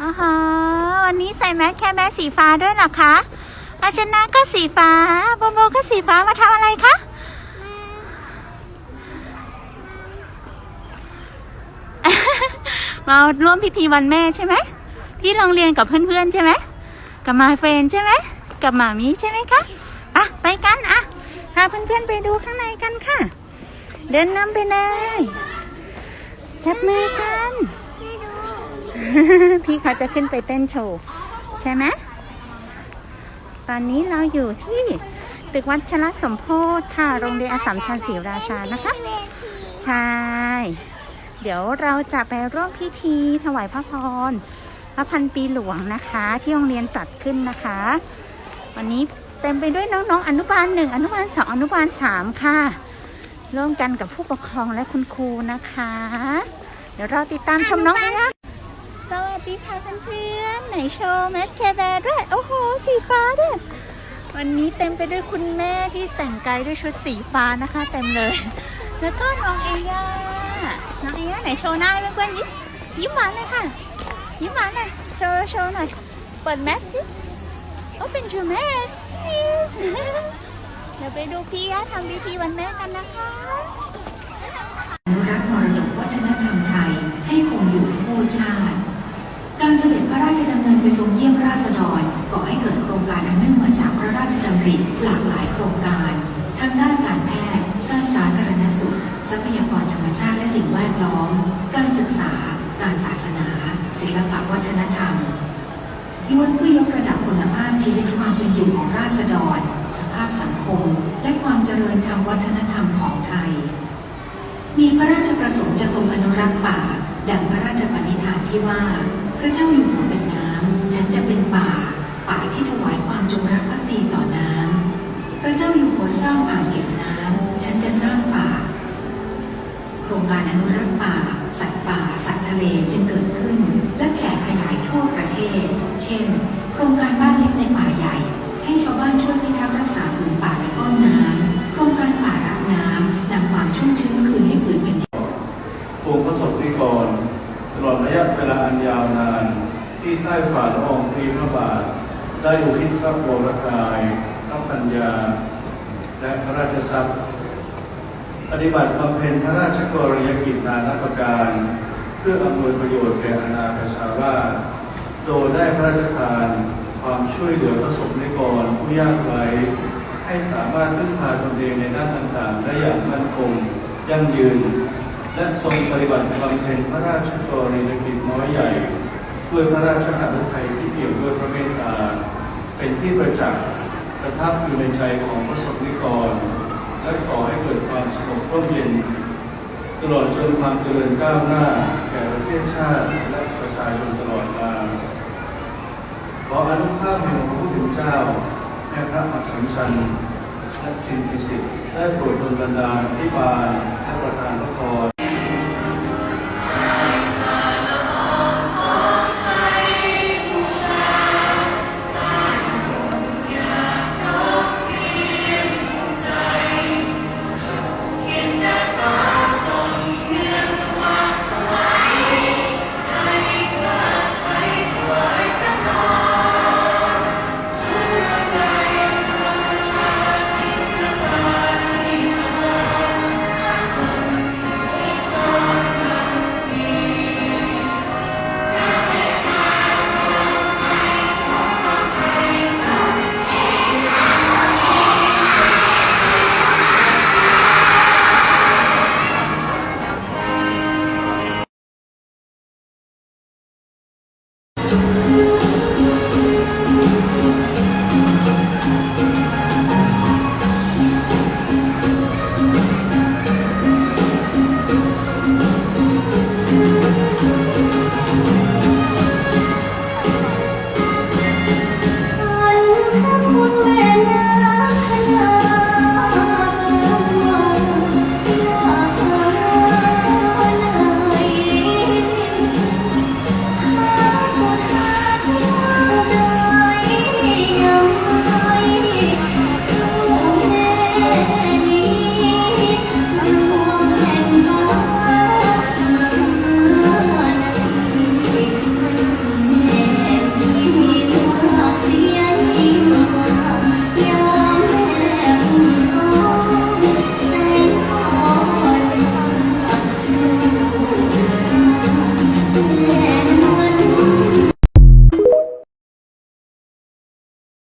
อ๋อฮะวันนี้ใส่แมสแค่แมสสีฟ้าด้วยเหรอคะอาชนะก็สีฟ้าโบโบก็สีฟ้ามาทำอะไรคะมาร่วมพิธีวันแม่ใช่ไหมที่โรงเรียนกับเพื่อนๆใช่ไหมกับมาเฟรนใช่ไหมกับหมามีใช่ไหมคะอะไปกันอะพาเพื่อนๆไปดูข้างในกันค่ะ เดินนำไปเลยจับมือกัน พี่เขาจะขึ้นไปเต้นโชว์ใช่ไหมตอนนี้เราอยู่ที่ตึกวัดชลสมโพธิค่ะ โรงเรียนอสัมชัญศรีราชานะคะ ใช่ เดี๋ยวเราจะไปร่วมพิธีถวายพระพร พระพันปีหลวงนะคะ ที่โรงเรียนจัดขึ้นนะคะ วันนี้เต็มไปด้วยน้องๆอนุบาลหนึ่งอนุบาลสองอนุบาลสามค่ะ ร่วมกันกับผู้ปกครองและคุณครูนะคะ เดี๋ยวเราติดตามชมน้องเนะ สวัสดีค่ะเพื่อนๆไหนโชว์แมสแคแบร์ด้วย โอ้โห สีฟ้าด้วย วันนี้เต็มไปด้วยคุณแม่ที่แต่งกายด้วยชุดสีฟ้านะคะ เต็มเลย แล้วก็น้องเอย่าน้องเอย่าไหนโชว์หน้าเพื่อนๆยิ้มยิ้มหวานเลยค่ะ ยิ้มหวานหน่อยโชว์โชว์หน่อย เปิดแมสสิ Open your mouth please เดี๋ยวไปดูพี่ย่าทำพิธีวันแม่กันนะคะรักมรดกวัฒนธรรมไทยให้คงอยู่คู่ชาติ พระราชดำเนินไปทรงเยี่ยมราษฎรก่อให้เกิดโครงการอันเนื่องมาจากพระราชดำริหลากหลายโครงการ ทั้งด้านการแพทย์ การสาธารณสุข ทรัพยากรธรรมชาติและสิ่งแวดล้อม การศึกษา การศาสนา ศิลปวัฒนธรรมล้วนเพื่อยกระดับคุณภาพชีวิตความเป็นอยู่ของราษฎร สภาพสังคม และความเจริญทางวัฒนธรรมของไทย มีพระราชประสงค์จะทรงอนุรักษ์ป่า ดังพระราชปณิธานที่ว่า พระเจ้าอยู่หัวเป็นน้ำ ฉันจะเป็นป่า ป่าที่ถวายความจงรักภักดีต่อน้ำ พระเจ้าอยู่หัวสร้างอ่างเก็บน้ำ ฉันจะสร้างป่า โครงการอนุรักษ์ป่า สัตว์ป่า สัตว์ทะเลจึงเกิดขึ้น และแผ่ขยายทั่วประเทศ เช่น โครงการบ้านเล็กในป่าใหญ่ อันยาวนาน ที่ใต้ฝ่าละอองธุลีพระบาท ได้อุทิศพระวรกายพระปัญญา และพระราชทรัพย์ ปฏิบัติบำเพ็ญพระราชกรณียกิจนานาประการ เพื่ออำนวยประโยชน์แก่อาณาประชาราโดยได้พระราชทานความช่วยเหลือประสบนิกรผู้ยากไร้ให้สามารถพึ่งพาตนเองในด้านต่างๆ ได้อย่างมั่นคงยั่งยืน และทรงปฏิบัติบำเพ็ญพระราชกรณียกิจน้อยใหญ่ด้วยพระราชหฤทัยที่เปี่ยมด้วยพระเมตตา เป็นที่ประจักษ์ประทับอยู่ในใจของพระสงฆ์นิกร และขอให้เกิดความสงบร่มเย็น ตลอดจนความเจริญก้าวหน้า แก่ประเทศชาติและประชาชนตลอดมาขออนุภาพแห่งพระผู้เป็นเจ้าแห่งพระอัสสัมชัญและสิ่งศักดิ์สิทธิ์ได้โปรดดลบันดาลที่บานและประทานพระพร